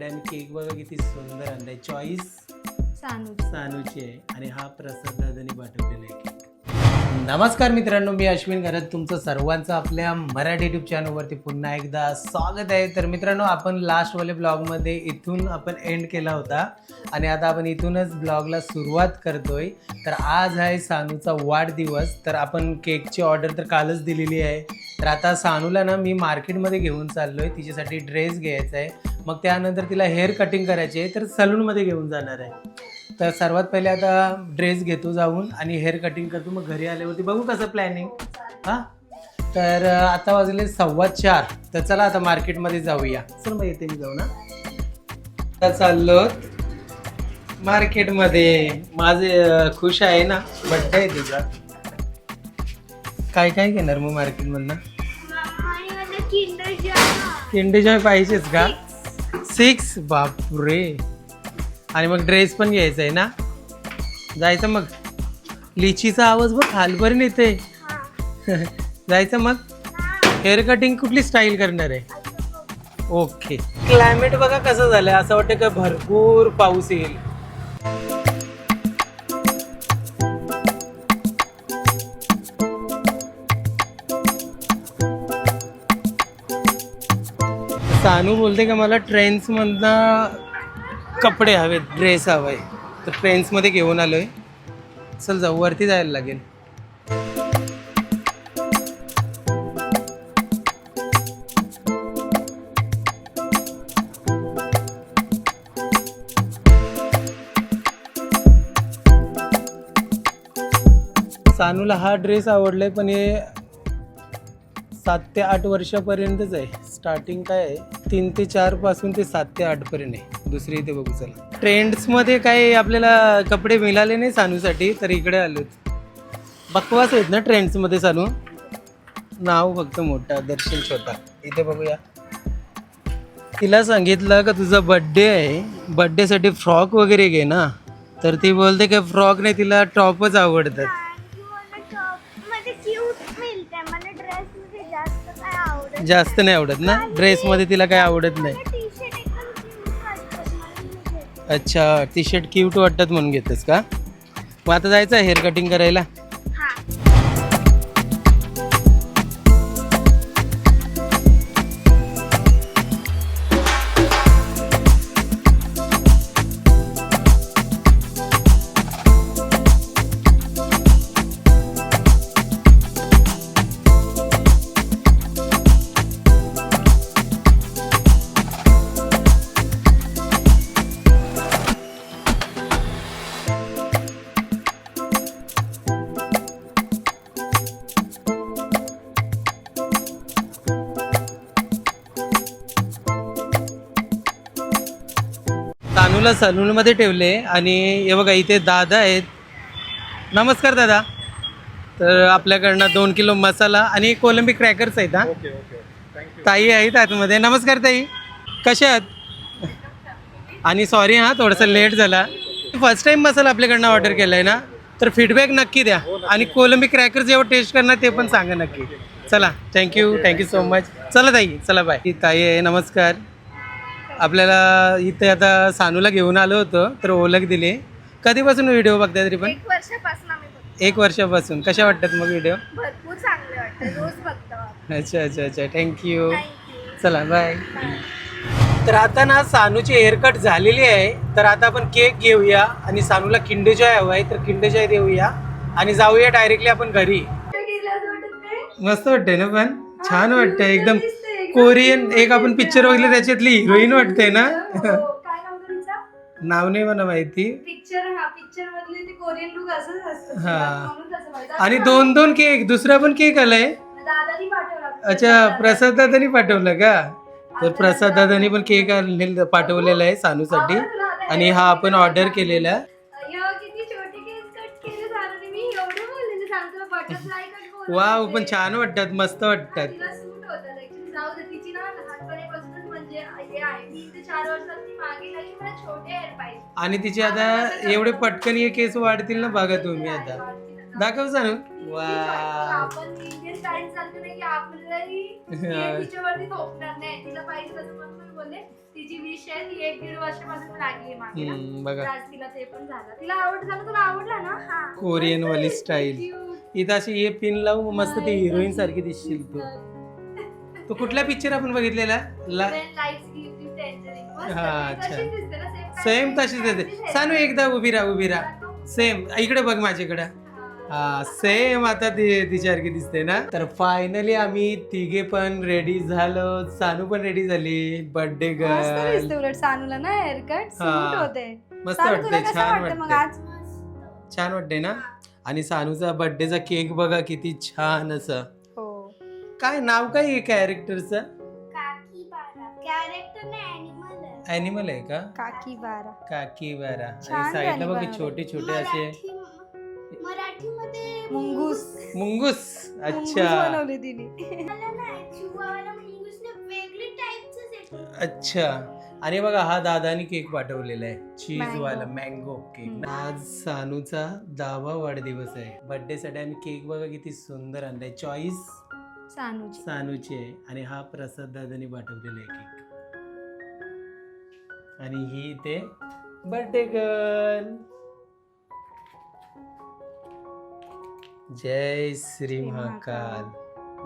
बर्थडेसाठी आम्ही केक बघा किती सुंदर आणलाय चॉईस सानू सानूची. आहे. आणि हा प्रसाद दादानी पाठवलेला आहे केक नमस्कार मित्रांनो मी अश्विन घरात. तुमचं सर्वांचं आपल्या मराठी युट्यूब चॅनलवरती पुन्हा एकदा स्वागत आहे. तर मित्रांनो आपण लास्टवाले ब्लॉगमध्ये इथून आपण एंड केला होता. आणि आता आपण इथूनच ब्लॉगला सुरुवात करतोय. तर आज आहे सानूचा वाढदिवस. तर आपण केकची ऑर्डर तर कालच दिलेली आहे. तर आता सानूला ना मी मार्केटमध्ये घेऊन चाललोय. तिच्यासाठी ड्रेस घ्यायचा आहे. मग त्यानंतर तिला हेअर कटिंग करायची आहे तर सलूनमध्ये घेऊन जाणार आहे. तर सर्वात पहिले आता ड्रेस घेतो जाऊन आणि हेअर कटिंग करतो. मग घरी आल्यावरती बघू कसं प्लॅनिंग हां? तर आता वाजले सव्वा चार. तर चला आता मार्केटमध्ये जाऊया. चल मग येते मी जाऊ ना. आता चाललो मार्केटमध्ये माझे खुश आहे ना? बड्डे आहे तुझा. काय काय घेणार मग मार्केटमधनं किंडे जॉय पाहिजेच का? सिक्स? बापरे. आणि मग ड्रेस पण घ्यायचा आहे ना? जायचं मग? लिचीचा आवाज बघ खालपर्यंत येते जायचं मग? हेअर कटिंग कुठली स्टाईल करणार आहे? ओके क्लायमेट बघा कसं झालंय. असं वाटतं का भरपूर पाऊस येईल. सानू बोलते का मला ट्रेन्समधनं कपडे हवेत ड्रेस हवाय. तर ट्रेन्समध्ये घेऊन आलोय. चल जाऊ वरती जायला लागेल. सानूला हा ड्रेस आवडलाय पण हे सात ते आठ वर्षापर्यंतच आहे. स्टार्टिंग काय आहे? तीन ते चारपासून ते सात ते आठ पर्यंत आहे. दुसरी इथे बघू चला. ट्रेंड्समध्ये काही आपल्याला कपडे मिळाले नाही सानूसाठी तर इकडे आलोत. बकवास आहेत ना ट्रेंड्समध्ये सानू? नाव फक्त मोठा दर्शन छोटा. इथे बघूया. तिला सांगितलं का तुझा बड्डे आहे. बड्डेसाठी फ्रॉक वगैरे घे ना. तर ती बोलते का फ्रॉक नाही तिला टॉपच आवडतात. जास्त नाही आवडत ना? ड्रेसमध्ये तिला काय आवडत नाही. अच्छा टी शर्ट क्यूट वाटतात म्हणून घेतेस का? मग आता जायचं हेअर कटिंग करायला? हा तानूला सलूनमध्ये ठेवले आणि हे बघा इथे दादा आहेत. नमस्कार दादा. तर आपल्याकडनं दोन किलो मसाला आणि कोलंबी क्रॅकर्स आहेत हा. ताई आहेत आतमध्ये. नमस्कार ताई. कशा आहात? आणि सॉरी हां थोडंसं लेट झाला. फर्स्ट टाइम मसाला आपल्याकडनं ऑर्डर केला आहे ना? तर फीडबॅक नक्की द्या. आणि कोलंबी क्रॅकर जेव्हा टेस्ट करणार ते पण सांगा नक्की. चला थँक्यू थँक्यू सो मच चला ताई चला बाय ही ताई आहे नमस्कार. आपल्याला इथे आता सानूला घेऊन आलो होतो तर ओळख दिली. कधीपासून व्हिडिओ बघताय तरी पण? एक वर्षापासून आम्ही बघतो. एक वर्षापासून. कशा वाटतात मग व्हिडिओ? भरपूर चांगले वाटतं रोज बघतो आम्ही. अच्छा अच्छा अच्छा. Thank you Thank you. चला बाय तर आता ना सानूची हेअरकट झालेली आहे. तर आता आपण केक घेऊया आणि सानूला किंडेजॉय हवा आहे तर किंडेजॉय देऊया. आणि जाऊया डायरेक्टली आपण घरी. कुठे गेलं असं वाटत नाही? मस्त वाटतंय ना पण? छान वाटतंय एकदम. कोरियन एक आपण पिक्चर बघितलं त्याच्यातली हिरोईन वाटते ना? हो, काय नाव गं तिचं? नाव नाही मला माहिती. पिक्चर हा पिक्चर मधले ते कोरियन लुक असंच असतं हा. म्हणून तसं माहिती. आणि दोन दोन केक दुसरा पण केक आलाय. दादानी पाठवला अच्छा प्रसाद दादानी पाठवलं का? तर प्रसाद दादानी पण केक आणलेला पाठवलेला आहे सानूसाठी. आणि हा आपण ऑर्डर केलेला. आहे. अय्यो, किती छोटे केस कट केले दादानी मी एवढे बोललेले सांगतो बटरफ्लाय कट बोलले वाव पण छान वाटतात मस्त वाटतात. तिला सूट होतात हे आहे मी इथे चार वर्षात ती मागे लागली मला छोटे हेअर पाहिजे. आणि तिचे आता एवढे पटकन हे केस वाढतील ना बघा तुम्ही आता. दाखव सांग वा आपण इंडियन स्टाईल चालते नाही की आपल्यालाही हे. तिच्यावरती थोपणार नाही. तिला पाहिजे तसं म्हणून मी बोलले तिची विश आहे ती एक दीड वर्षापासून लागली मागे ना. हम्म, तर बघा. आज तिला ते पण झालं. तिला आवड झालं तुला आवडला ना? हा. कोरियन वाली स्टाईल इथं अशी हे पिन लावून मस्त ती हिरोईन सारखी दिसशील तू. तू कुठला पिक्चर आपण बघितलेला? ला हा, अच्छा. सेम तशीच येते सानू एकदा उभी राहा उभी राहा. सेम इकडे बघ माझ्याकडे. हा. सेम आता ती तिच्यासारखी दिसते ना. तर फायनली आम्ही तिघे पण रेडी झालो. सानू पण रेडी झाली. बर्थडे मस्त गर्ल उलट सानूला ना हेअरकट. होते. मस्त वाटते छान वाटतं छान वाटते ना? आणि सानूचा बर्थडेचा केक बघा किती छान असं. हो. काय नाव काय कॅरेक्टरचं अॅनिमल आहे का? काकी बारा काकी बारा छान साईडला बघ बनवली. छोटे छोटे असे मराठी मराठीमध्ये मुंगूस. मुंगूस. मुंगूस अच्छा. बनवली तिने. मला नाही चिवावाला मुंगूसने वेगळी टाईपचंच येतं अच्छा. आणि बघा हा दादानी केक पाठवलेला आहे. Cheese Mango. वाला मँगो केक. आज सानूचा दहावा वाढदिवस आहे. बर्थडे साठी आम्ही केक बघा किती सुंदर आणलाय. चॉईस सानूची. सानूची आहे. आणि हा प्रसाद दादानी पाठवलेला आहे केक आणि ही इथे बर्थडे गर्ल जय श्री श्री महाकाल.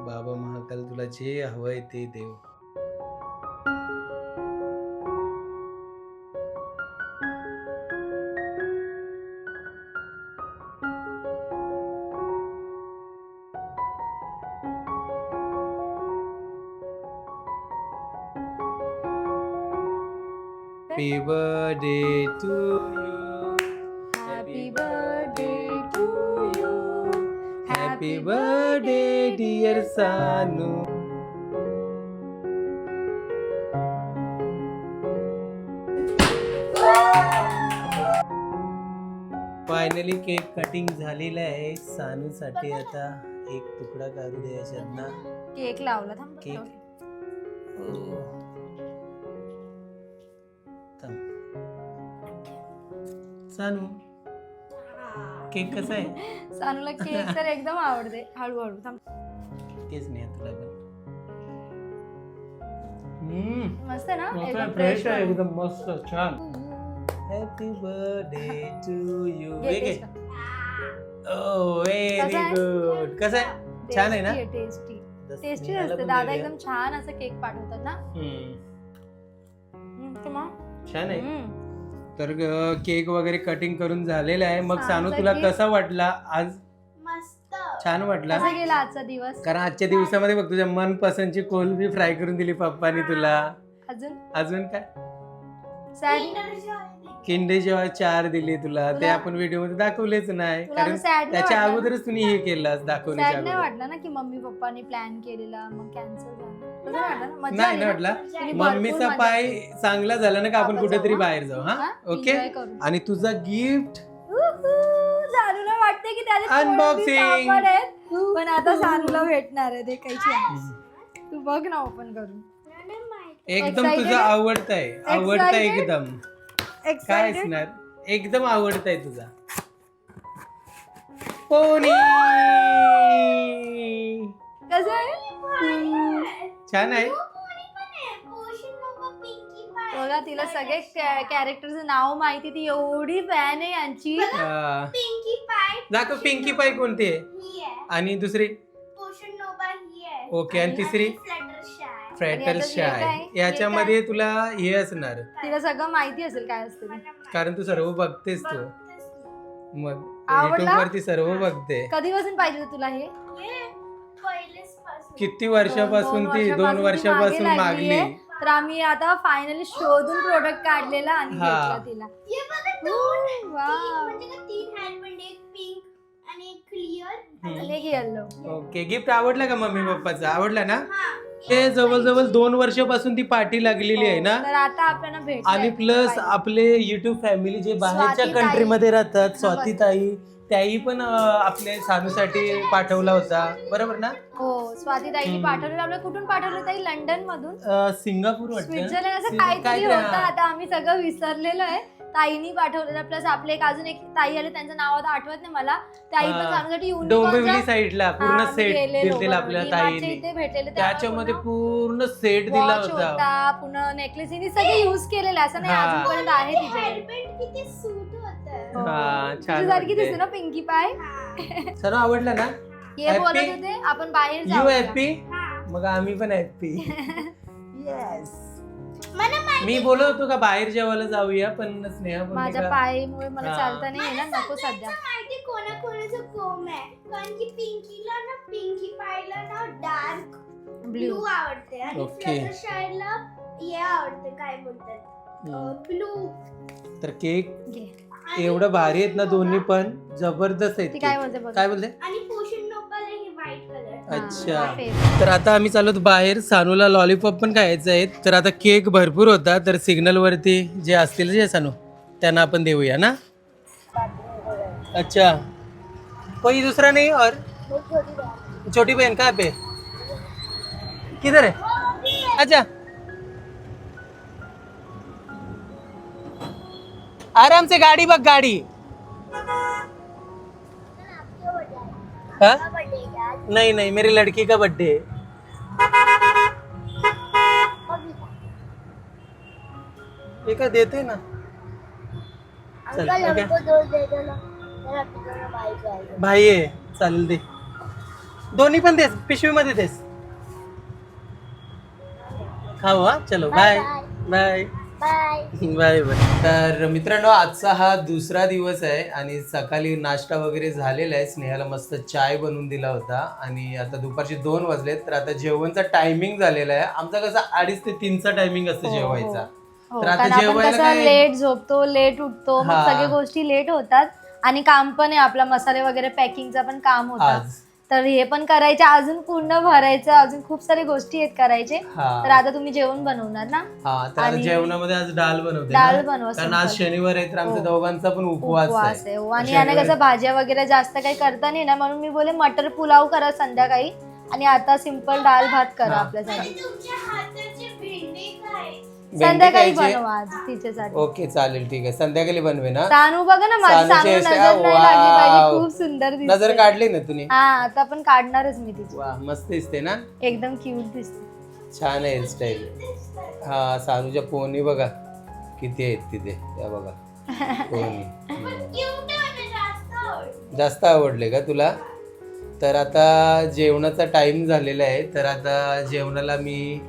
बाबा महाकाल तुला जे हवंय ते देव to you. Happy birthday to you Happy birthday, dear Sanu. Finally cake cutting झालेला आहे सानूसाठी आता एक तुकडा काढू दे याच्यातनं केक लावला थांब केक. सानू? केक कसा आहे? सानूला केक तर एकदम आवडते. हळूहळू थांब. तेच नाही तुला पण. हम्म. मस्त आहे ना? एकदम फ्रेश आहे एकदम मस्त छान. हॅपी बर्थडे टू यू वेगे. ओ व्हेरी कसं आहे? गुड कसं आहे? छान आहे ना? टेस्टी टेस्टी असते. दादा. एकदम छान असं केक पाठवतात ना? हम्म, हम्म, तर मग? छान आहे. हम्म. तर केक वगैरे कटिंग करून झालेला आहे. मग सानू तर तुला कसा वाटला आज? मस्त. छान वाटला? कसा गेला आजचा दिवस? कारण आजच्या दिवसामध्ये बघ तुझ्या मनपसंतची कोलबी फ्राय करून दिली पप्पानी तुला. अजून? अजून काय? सॅड? किंडे जेव्हा चार दिले तुला. ते तुला- आपण व्हिडिओमध्ये दाखवलेच नाही. तुला कारण सॅड त्याच्या अगोदरच तुम्ही हे केलं दाखवण्याच्या सॅड नाही अगोदर. वाटलं ना की मम्मी पप्पानी प्लॅन केलेला मग कॅन्सल वाटलं मजा नाही आली ना? भरपूर मम्मीचा मजा पाय केली. चांगला झाला ना का आपण आपण कुठेतरी जाऊ, हा? बाहेर जाऊ हा? हा? ओके Enjoy करू. आणि तुझा गिफ्ट उहू, वाटते की Unboxing. पापड आहेत पण आता सानूला भेटणार आहे ते काहीची तू बघ ना ओपन करून. एकदम Excited तुझा आहे? आवडत आहे आवडत आहे Excited? एकदम. काय एक्साइटेड असणार? एकदम आवडत आहे तुझा. पोनी! कसं आहे? छान आहे. बघा तिला सगळे कॅरेक्टरचं नाव माहिती ती एवढी फॅन आहे यांची. पिंकी पाय दाखव पिंकी पाय कोणती आहे? ही आहे. आणि दुसरी? पोषण नोबा ही आहे. ओके आणि तिसरी? फ्रॅटल याच्यात हे काय? शाय हे याच्यामध्ये तुला हे असणार. तिला सगळं माहिती असेल काय असते ते. कारण तू सर्व बघतेस तू. मग आवडला? युट्यूब वरती सर्व बघते. कधीपासून पाहिजे होतं तुला हे किती वर्षापासून ती दोन वर्षापासून मागली. तर आम्ही आता फायनली शोधून प्रोडक्ट काढलेला आणि हा. घेतला तिला. हे बघा दोन Ooh, wow. तीन म्हणजे का तीन हँडबँड एक पिंक आणि एक क्लिअर आणि एक येल्लो ओके गिफ्ट आवडला का मम्मी पप्पाचा? आवडला ना? हा. ते जवळजवळ दोन वर्षापासून ती पार्टी लागलेली आहे ना? तर आता आपल्याला भेट आणि प्लस आपले युट्यूब फॅमिली जे बाहेरच्या स्वातीताई. कंट्री मध्ये राहतात. स्वातीताई त्याही पण आपल्या सानूसाठी पाठवला होता. बरोबर ना? हो स्वाती ताईने हम्म. पाठवलं आपल्याला कुठून पाठवलं ताई लंडन मधून अं, सिंगापूर वाटतं. स्वित्झर्लंड असं सिं- काहीतरी काहीतरी, होतं. हा. आता आम्ही सगळं विसरलेलो आहे. ताईनी पाठवलेला. प्लस आपले एक अजून एक ताई आले त्यांचं नाव आता आठवत नाही मला. ताई पण हा. सानूसाठी डोंबिवली युनिकॉर्नचा साईडला पूर्ण सेट दिलेला आपल्या ताईने. भेटलेले त्याच्यामध्ये पूर्ण सेट दिला होता. होता पुन्हा नेकलेस हिने सगळे युज केलेले. असं नाही हा. अजूनपर्यंत आहे तिथे. हेअरबँड किती सूट होत हो. हा, छान तुझ्यासारखी. दिसते ना पिंकी पाय. सर्व आवडलं ना? ये Happy? बोलत होते आपण बाहेर यू हॅपी मग आम्ही पण हॅपी येस मला मी बोलत होतो का बाहेर जेवायला जाऊया पण स्नेहा बोलली माझ्या का, पायमुळे मला हा. चालता नाही येणार नको सध्या. माहिती कोणा कोणाचं कोम आहे. कारण की पिंकीला ना पिंकी पायला ना डार्क ब्ल्यू ब्लू आवडते. आणि Okay. फ्लटरशायला हे आवडते काय बोलतात? हम्म. ब्लू तर केक? एवढं भारी आहेत ना दोन्ही पण. जबरदस्त आहेत ती काय. बोलते बघ. काय बोलते? आणि पोषण नोपाला हे व्हाईट कलर हा, अच्छा. favorite. तर आता आम्ही चाललो बाहेर. सानूला लॉलीपॉप पण खायचं आहे. तर आता केक भरपूर होता. तर सिग्नल वरती जे असतील जे सानू त्यांना आपण देऊया ना? अच्छा. कोई दूसरा नहीं और? छोटी बहन कहाँ पे? किधर है? अच्छा. आराम से गाड़ी बग गाड़ी. हाँ? नहीं नहीं मेरी लड़की का बर्थडे ये क्या देते ना. चल ओके. भाई आहे चालेल दे. दोन्ही पण देस पिशवीमध्ये देस. खाऊ हा? चलो बाय बाय बाय बाय. तर मित्रांनो आजचा हा दुसरा दिवस आहे आणि सकाळी नाश्ता वगैरे झालेला आहे. स्नेहाला मस्त चाय बनवून दिला होता आणि आता दुपारचे दोन वाजलेत. तर आता जेवणचा टायमिंग झालेला आहे. आमचा कसा अडीच ते तीनचा टायमिंग असतो हो, जेवायचा. हो, तर आता कारण आपण जेवायला कसं काय- लेट झोपतो लेट उठतो मग हा. सगळ्या गोष्टी लेट होतात आणि काम पण आहे. आपला मसाले वगैरे पॅकिंगचा पण काम आज. तर हे पण करायचे अजून पूर्ण भरायचं अजून खूप सारे गोष्टी आहेत करायचे तर आता तुम्ही जेवण बनवणार ना हा तर आता आणि- जेवणामध्ये आज डाल बनवते डाळ ना? बनवा कारण आज simple. शनिवार आहे तर आमच्या हो. दोघांचा पण उपवास उपवास आहे आहे हो. आणि याने शनिवारी- कसं भाज्या वगैरे जास्त काही करता नाही ना म्हणून मी बोले मटर पुलाव करा संध्याकाळी आणि आता सिंपल डाळ भात करा हा. आपल्यासाठी तुमच्या हाताचे भेंडे काय भेंडी संध्याकाळी? बनवा आज तिच्यासाठी. ओके चालेल ठीक आहे. संध्याकाळी बनवे ना. सानू बघा ना माझी सानूची सानू अशी- नजर नाही लागली वाव. पाहिजे खूप सुंदर नजर दिसते काढली ना तुम्ही? हा आता पण काढणारच मी तिची. वा मस्त दिसते ना? एकदम क्यूट दिसते. छान आहे हेअरस्टाईल हा सानूच्या पोहणी बघा. किती आहेत तिथे. त्या बघा. पोहणी. हम्म. क्यूट आहे जास्त आवडले का तुला? तर आता जेवणाचा टाइम झालेला आहे. तर आता जेवणाला मी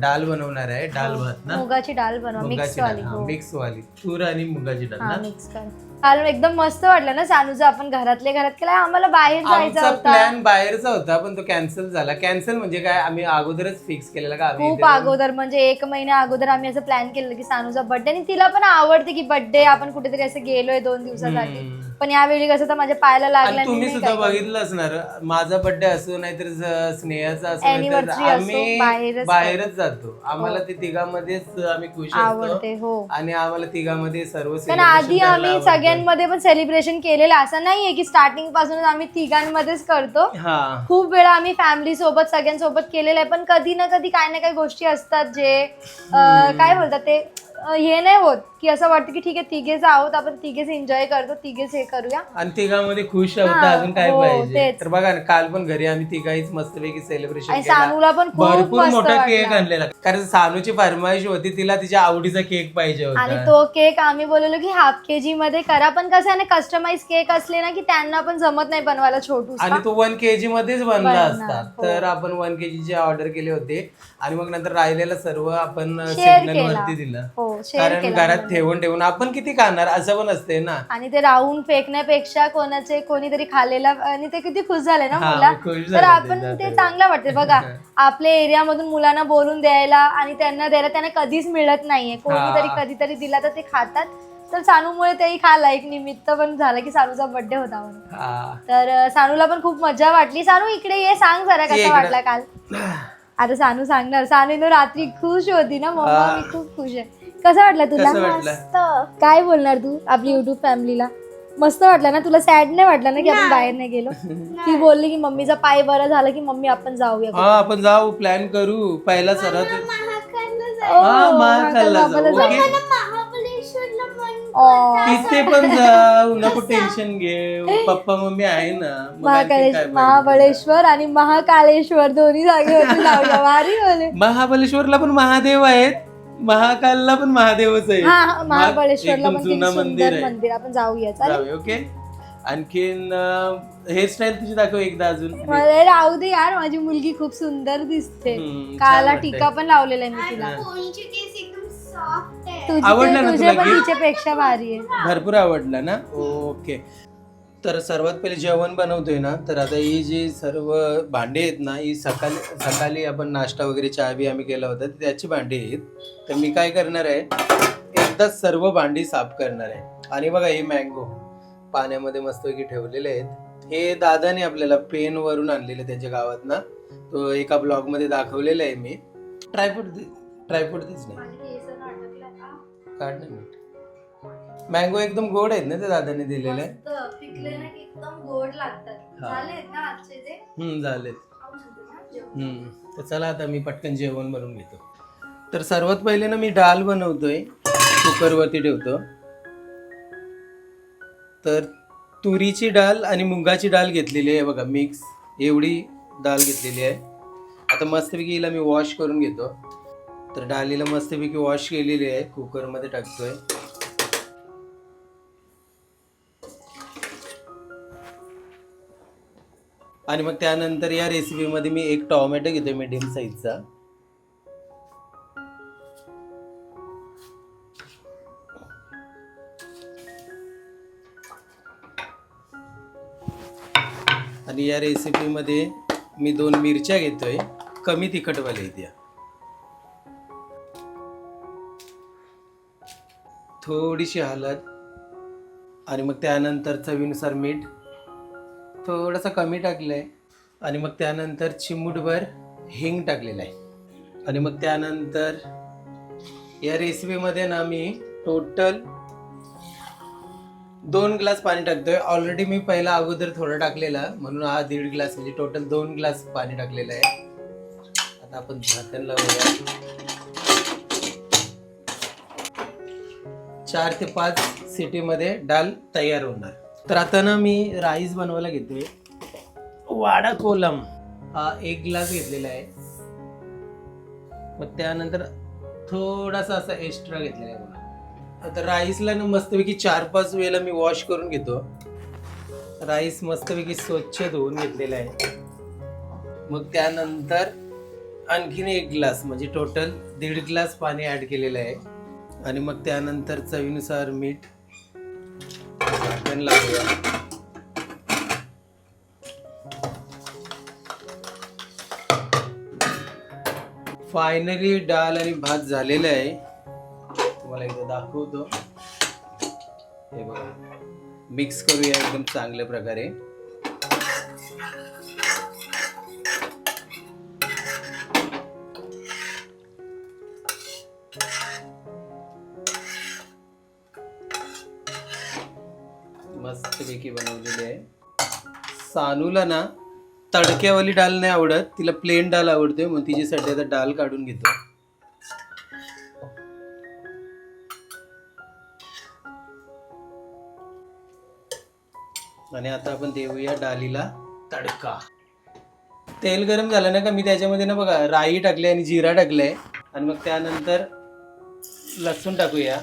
डाल बनवणार आहे डाल भात ना? मुगाची डाळ बनवा मिक्स मुगाची वाली हो. मिक्स वाली तूर आणि मुगाची डाळ हा ना? मिक्स कर. कारण एकदम मस्त वाटलं ना सानूचं आपण घरातले घरात केलं आम्हाला बाहेर जायचं आमचा होता. प्लॅन बाहेरचा होता पण तो कॅन्सल झाला. कॅन्सल म्हणजे काय? आम्ही अगोदरच फिक्स केलेला का? आम्ही खूप इथे जाऊन- अगोदर म्हणजे एक महिन्या अगोदर आम्ही असं प्लॅन केलेलं की सानूचा बर्थडे आणि तिला पण आवडते की बर्थडे आपण कुठेतरी असं गेलोय दोन दिवसासाठी. हम्म. पण यावेळी कसं तर माझ्या पायाला लागलं आणि तुम्ही सुद्धा? बघितलं असणार. माझा बर्थडे असो नाहीतर ज- स्नेहाचा असो नाहीतर Anniversary असो, आम्ही बाहेरच बाहेरच जातो. आम्हाला हो. ते तिघांमध्येच आम्ही खुश असतो. आवडते हो. आणि आम्हाला तिघांमध्ये सर्व celebration आधी करायला आम्ही आवडतं. सगळ्यांमध्ये पण सेलिब्रेशन केलेलं. असं नाहीये की स्टार्टिंग पासूनच आम्ही तिघांमध्येच करतो. हा. खूप वेळा आम्ही फॅमिली सोबत सगळ्यांसोबत केलेलं आहे. पण कधी ना कधी काही ना काही गोष्टी असतात जे अं, काय बोलतात ते? हे नाही होत की असं वाटतं की ठीक आहे तिघेच आहोत आपण तिघेच एन्जॉय करतो तिघेच हे करूया. आणि तिघांमध्ये खुश आहोत हा, अजून काय हो, पाहिजे? तेच. तर बघा ना काल पण घरी आम्ही तिघाहीच मस्तपैकी सेलिब्रेशन आणि सानूला पण खूप भरपूर मस्त मोठा केक वाटला. आणलेला. कारण सानूची फरमाईश होती तिला तिच्या आवडीचा केक पाहिजे आणि होता तो केक आम्ही बोललो की हाफ के जी मध्ये करा पण कसं आहे ना कस्टमाइज केक असले ना की त्यांना पण जमत नाही बनवायला छोटू आणि तो वन के जी मध्येच बनला बनणार, असता. हो. तर आपण वन के चे ऑर्डर केले होते. आणि मग नंतर राहिलेलं सर्व आपण Share सिग्नल केला. वरती दिलं. हो. शेअर कारण केला घरात ठेवून ठेवून आपण किती खाणार? असं पण असते ना. आणि ते राहून फेकण्यापेक्षा कोणाचे कोणीतरी खाल्लेला आणि ते किती खुश झाले ना हा, मुला? खुश तर झाले आपण ते. चांगलं वाटते. बघा आपल्या एरियामधून मुलांना बोलून द्यायला आणि त्यांना द्यायला त्यांना कधीच मिळत नाहीये. कोणीतरी हा. कधीतरी दिला तर ते खातात. तर सानूमुळे तेही खाल्ला एक निमित्त पण झालं की सानूचा बर्थडे होता म्हणून. हा. तर अं, सानूला पण खूप मजा वाटली. सानू इकडे ये. सांग जरा ये कसा इकडे. वाटला काल? आता सानू सांगणार. सानू ना रात्री खुश होती ना मम्मा. मी खूप खुश आहे. कसा वाटला तुला? कसं वाटलं? काय बोलणार तू आपली युट्यूब फॅमिलीला मस्त वाटलं ना? तुला सॅड नाही वाटलं ना की आपण बाहेर नाही गेलो? ती बोलली की मम्मीचा पाय बरं झालं की मम्मी आपण जाऊया हा आपण जाऊ प्लॅन करू. पहिला सर्वात महाकालला ओ, हा, महाकाल महाकालला बाबाला जाऊ. ओके. मला महाबळेश्वरला. तिथे पण जाऊ. नको टेन्शन घे पप्पा मम्मी आहे ना. मग आणखी महाकालेश काय पाहिजे? महाबळेश्वर आणि महाकालेश्वर दोन्ही जागेवरती लावलं भारी बोले महाबलेश्वरला पण महादेव आहेत. महाकालला पण महादेवच आहे. हा हा, महाबळेश्वरला एकदम पण किती जुनं मंदिर सुंदर आहे. मंदिर आपण जाऊया चालेल जाऊया ओके आणखीन हेअरस्टाईल तुझी दाखव एकदा अजून. मला राहू दे यार माझी मुलगी खूप सुंदर दिसते. हम्म, काला टीका. पण लावलेला आहे मी तिला. आणि पोनीचे केस एकदम सॉफ्ट आहे. तुझी आवडलं ते- ना तुझे तुला पण gift? तिच्यापेक्षा भारी आहे. भरपूर आवडला ना? ओके तर सर्वात पहिले जेवण बनवतोय ना तर आता ही जी सर्व भांडी आहेत ना ही सकाळी सकाळी आपण नाश्ता वगैरे चहा बी आम्ही केला होता त्याची भांडी आहेत. तर मी काय करणार आहे एकदाच सर्व भांडी साफ करणार आहे. आणि बघा हे मँगो पाण्यामध्ये मस्तपैकी ठेवलेले आहेत. हे दादाने आपल्याला पेन वरून आणलेले त्यांच्या गावात ना तो एका ब्लॉगमध्ये दाखवलेला आहे मी. ट्रायफूड ट्रायफूड दिस नाही मँगो एकदम गोड आहेत ना ते दादाने दिलेले? मस्त पिकले ना की एकदम गोड लागतात. हा. झालेत ना आजचे ते? हम्म झालेत. खाऊ शकतो ना जेवण. हम्म तर चला आता मी पटकन जेवण बनवून घेतो. तर सर्वात पहिले ना मी डाल बनवतोय कुकरवरती ठेवतो. तर तुरीची डाळ आणि मुगाची डाळ घेतलेली आहे बघा मिक्स. एवढी डाळ घेतलेली आहे. आता मस्तपैकी हिला मी वॉश करून घेतो. तर डाळीला मस्तपैकी वॉश केलेली आहे कुकरमध्ये टाकतोय. आणि मग त्यानंतर या रेसिपीमध्ये मी एक टॉमॅटो घेतो मीडियम साईजचा आणि या रेसिपीमध्ये मी दोन मिरच्या घेतोय. कमी तिखटवाल्या द्या थोडीशी हळद आणि मग त्यानंतर चवीनुसार मीठ. थोडासा कमी टाकलं आहे आणि मग त्यानंतर चिमूटभर हिंग टाकलेलं आहे. आणि मग त्यानंतर या रेसिपीमध्ये ना मी टोटल दोन ग्लास पाणी टाकतोय. ऑलरेडी मी पहिला अगोदर थोडं टाकलेला म्हणून हा दीड ग्लास म्हणजे टोटल दोन ग्लास पाणी टाकलेलं आहे. आता आपण झाकण लावूया. चार ते पाच सिटीमध्ये डाल तयार होणार. तर आता ना मी राईस बनवायला घेतोय. वाडा कोलम हा एक ग्लास घेतलेला आहे. मग त्यानंतर थोडासा असा एक्स्ट्रा घेतलेला आहे आता राईसला ना मस्तपैकी चार पाच वेळेला मी वॉश करून घेतो. राईस मस्तपैकी स्वच्छ धुवून घेतलेला आहे. मग त्यानंतर आणखीन एक ग्लास म्हणजे टोटल दीड ग्लास पाणी ॲड केलेलं आहे. आणि मग त्यानंतर चवीनुसार मीठ झाकण लावूया फायनली डाळ आणि भात झालेला आहे. तुम्हाला एकदा दाखवतो. हे बघा. मिक्स करूया एकदम चांगल्या प्रकारे. मस्तपैकी बनवलेली आहे. सानूला ना तडक्यावाली डाल नाही आवडत तिला प्लेन डाल आवडते मग तिच्यासाठी आता डाल काढून घेतो. आणि आता आपण देऊया डालीला तडका. तेल गरम झालं ना का मी त्याच्यामध्ये ना बघा राई टाकली आणि जिरा टाकलाय. आणि मग त्यानंतर लसूण टाकूया.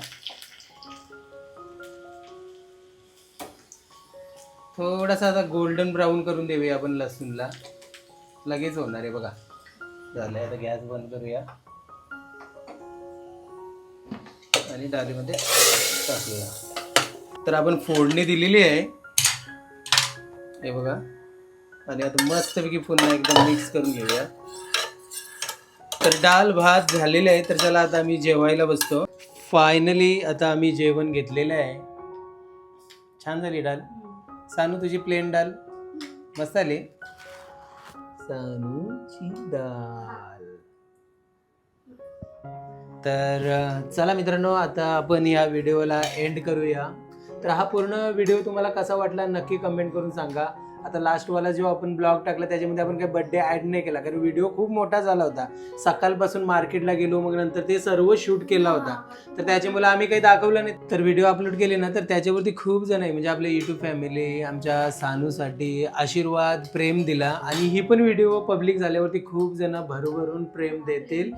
थोडासा आता गोल्डन ब्राऊन करून देऊया आपण लसूणला. लगेच होणार आहे बघा. झालंय आता गॅस बंद करूया. आणि डाळीमध्ये टाकूया. तर आपण फोडणी दिलेली आहे. हे बघा. आणि आता मस्तपैकी पुन्हा एकदम मिक्स करून घेऊया. तर डाल भात झालेले आहे. तर चला आता आम्ही जेवायला बसतो. फायनली आता आम्ही जेवण घेतलेलं आहे. छान झाली डाळ सानू तुझी प्लेन डाळ मस्त आली. सानूची डाळ तर चला मित्रांनो आता आपण या व्हिडिओला एंड करूया. तर हा पूर्ण व्हिडिओ तुम्हाला कसा वाटला नक्की कमेंट करून सांगा. आता लास्ट वाला जेव्हा आपण ब्लॉग टाकला त्याच्यामध्ये आपण काही बर्थडे ऍड नाही केला. कारण व्हिडिओ खूप मोठा झाला होता. सकाळपासून मार्केटला गेलो मग नंतर ते सर्व शूट केला होता. तर त्याच्यामुळे आम्ही काही दाखवलं नाही. तर व्हिडिओ अपलोड केले ना तर त्याच्यावरती खूप जण आहे. म्हणजे आपले युट्यूब फॅमिली आमच्या सानूसाठी आशीर्वाद प्रेम दिला. आणि ही पण व्हिडिओ पब्लिक झाल्यावरती खूप जण भरभरून प्रेम देतील.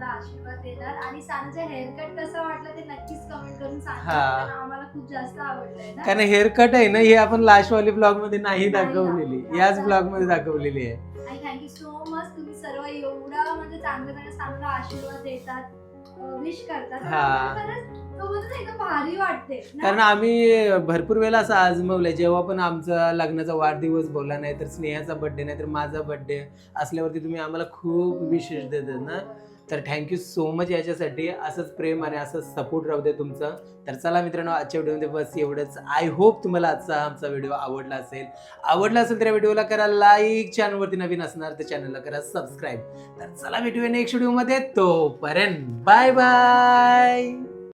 आशीर्वाद देणार. आणि सानूचं हेअरकट कसं वाटलं ते नक्कीच कमेंट करून सांगा. कारण आम्हाला खूप जास्त आवडलंय ना. कारण हेअर कट आहे ना हे आपण लास्ट वाली ब्लॉगमध्ये नाही नाही दाखवलेली. दाखवली. याच ब्लॉगमध्ये दाखवलेली आहे. आणि थँक्यू सो मच तुम्ही सर्व एवढा म्हणजे चांगलं चांगलं चांगला आशीर्वाद देतात. विश करतात. तर हा. आम्हाला खरंच तो बोलतो ना एकदम भारी वाटते. ना? कारण आम्ही भरपूर वेळेला असं आजमवलंय. जेव्हा पण आमचा लग्नाचा वाढदिवस बोला नाही तर स्नेहाचा बर्थडे नाही तर माझा बर्थडे असल्यावरती तुम्ही आम्हाला खूप विशेष देतात ना. तर थँक्यू सो मच याच्यासाठी. असंच प्रेम आणि असंच सपोर्ट राहू दे तुमचं. तर चला मित्रांनो आजच्या व्हिडिओमध्ये बस एवढंच. आय होप तुम्हाला आजचा आमचा व्हिडिओ आवडला असेल. आवडला असेल तर या व्हिडिओला करा लाईक चॅनलवरती नवीन असणार तर चॅनलला करा सबस्क्राईब तर चला भेटूया नेक्स्ट व्हिडिओमध्ये तोपर्यंत बाय बाय